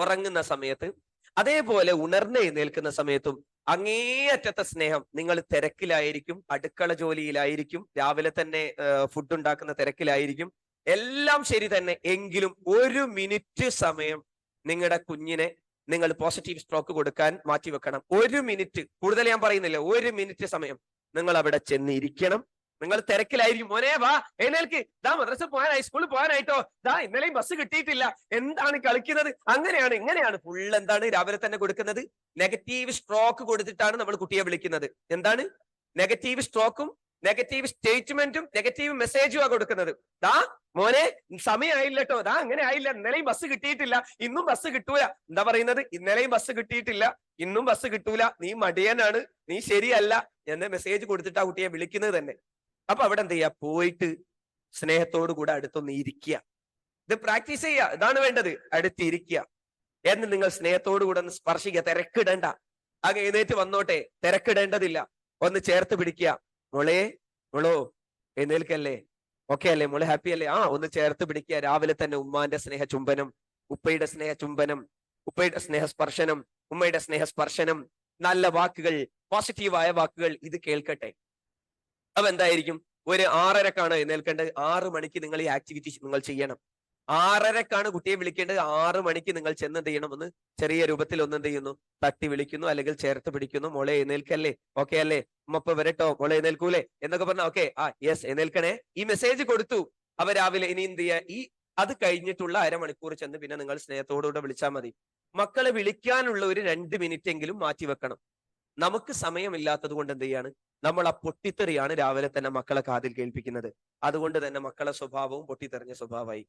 ഉറങ്ങുന്ന സമയത്ത് അതേപോലെ ഉണർന്ന് എഴുന്നേൽക്കുന്ന സമയത്തും അങ്ങേയറ്റത്തെ സ്നേഹം നിങ്ങൾ തിരക്കിലായിരിക്കും അടുക്കള ജോലിയിലായിരിക്കും രാവിലെ തന്നെ ഫുഡ് ഉണ്ടാക്കുന്ന തിരക്കിലായിരിക്കും. എല്ലാം ശരി തന്നെ. എങ്കിലും ഒരു മിനിറ്റ് സമയം നിങ്ങളുടെ കുഞ്ഞിനെ നിങ്ങൾ പോസിറ്റീവ് സ്ട്രോക്ക് കൊടുക്കാൻ മാറ്റിവെക്കണം. ഒരു മിനിറ്റ് കൂടുതൽ ഞാൻ പറയുന്നില്ല ഒരു മിനിറ്റ് സമയം നിങ്ങൾ അവിടെ ചെന്ന് ഇരിക്കണം നിങ്ങൾ തിരക്കിലായിരിക്കും. മോനെ വാ എഴുന്നേൽക്ക്. ദാ മദ്രസ പോകാനായി സ്കൂളിൽ പോകാനായിട്ടോ. ദാ ഇന്നലെയും ബസ് കിട്ടിയിട്ടില്ല. എന്താണ് കളിക്കുന്നത്? അങ്ങനെയാണ് ഇങ്ങനെയാണ്. ഫുൾ എന്താണ് രാവിലെ തന്നെ കൊടുക്കുന്നത്? നെഗറ്റീവ് സ്ട്രോക്ക് കൊടുത്തിട്ടാണ് നമ്മൾ കുട്ടിയെ വിളിക്കുന്നത്. എന്താണ്? നെഗറ്റീവ് സ്ട്രോക്കും നെഗറ്റീവ് സ്റ്റേറ്റ്മെന്റും നെഗറ്റീവ് മെസ്സേജും ആ കൊടുക്കുന്നത്. ദാ മോനെ സമയമായില്ല കേട്ടോ ദാ അങ്ങനെ ആയില്ല. ഇന്നലെയും ബസ് കിട്ടിയിട്ടില്ല. ഇന്നും ബസ് കിട്ടൂല. എന്താ പറയുന്നത്? ഇന്നലെയും ബസ് കിട്ടിയിട്ടില്ല. ഇന്നും ബസ് കിട്ടൂല. നീ മടിയനാണ്. നീ ശരിയല്ല. എന്ന മെസ്സേജ് കൊടുത്തിട്ട് ആ കുട്ടിയെ വിളിക്കുന്നത് തന്നെ. അപ്പൊ അവിടെ എന്ത് ചെയ്യാ പോയിട്ട് സ്നേഹത്തോടു കൂടെ അടുത്തൊന്ന് ഇരിക്കുക. ഇത് പ്രാക്ടീസ് ചെയ്യുക. ഇതാണ് വേണ്ടത്. അടുത്തിരിക്കുക എന്ന് നിങ്ങൾ സ്നേഹത്തോടു കൂടെ ഒന്ന് സ്പർശിക്കുക. തിരക്കിടണ്ട. അങ്ങ് എഴുന്നേറ്റ് വന്നോട്ടെ. തിരക്കിടേണ്ടതില്ല. ഒന്ന് ചേർത്ത് പിടിക്കുക. മോളെ മുളോ എഴുന്നേൽക്കല്ലേ? ഓക്കെ അല്ലേ? മോളെ ഹാപ്പി അല്ലേ? ആ ഒന്ന് ചേർത്ത് പിടിക്കുക. രാവിലെ തന്നെ ഉമ്മാന്റെ സ്നേഹ ചുംബനം ഉപ്പയുടെ സ്നേഹ ചുംബനം ഉപ്പയുടെ സ്നേഹസ്പർശനം ഉമ്മയുടെ സ്നേഹസ്പർശനം. നല്ല വാക്കുകൾ പോസിറ്റീവായ വാക്കുകൾ ഇത് കേൾക്കട്ടെ. അപ്പൊ എന്തായിരിക്കും ഒരു ആറരക്കാണ് എഴുന്നേൽക്കേണ്ടത്. ആറ് മണിക്ക് നിങ്ങൾ ഈ ആക്ടിവിറ്റി നിങ്ങൾ ചെയ്യണം. ആറരക്കാണ് കുട്ടിയെ വിളിക്കേണ്ടത്. ആറ് മണിക്ക് നിങ്ങൾ ചെന്ന് എന്ത് ചെയ്യണം? ഒന്ന് ചെറിയ രൂപത്തിൽ ഒന്ന് എന്ത് ചെയ്യുന്നു? തട്ടി വിളിക്കുന്നു അല്ലെങ്കിൽ ചേർത്ത് പിടിക്കുന്നു. മോളെ എഴുന്നേൽക്കല്ലേ? ഓക്കെ അല്ലേ? ഉമ്മപ്പ വരട്ടോ? മോളെ എഴുന്നേൽക്കൂലേ? എന്നൊക്കെ പറഞ്ഞ ഓക്കെ ആ യെസ് എഴുന്നേൽക്കണേ. ഈ മെസ്സേജ് കൊടുത്തു. അവ രാവിലെ ഇനി എന്ത് ചെയ്യാ? ഈ അത് കഴിഞ്ഞിട്ടുള്ള അരമണിക്കൂർ ചെന്ന് പിന്നെ നിങ്ങൾ സ്നേഹത്തോടുകൂടെ വിളിച്ചാൽ മതി. മക്കളെ വിളിക്കാനുള്ള ഒരു രണ്ട് മിനിറ്റ് എങ്കിലും മാറ്റി വെക്കണം നമുക്ക് സമയമില്ലാത്തത് കൊണ്ട് എന്ത് ചെയ്യാണ്? നമ്മൾ ആ പൊട്ടിത്തെറിയാണ് രാവിലെ തന്നെ മക്കളെ കാതിൽ കേൾപ്പിക്കുന്നത്. അതുകൊണ്ട് തന്നെ മക്കളെ സ്വഭാവവും പൊട്ടിത്തെറിഞ്ഞ സ്വഭാവമായി.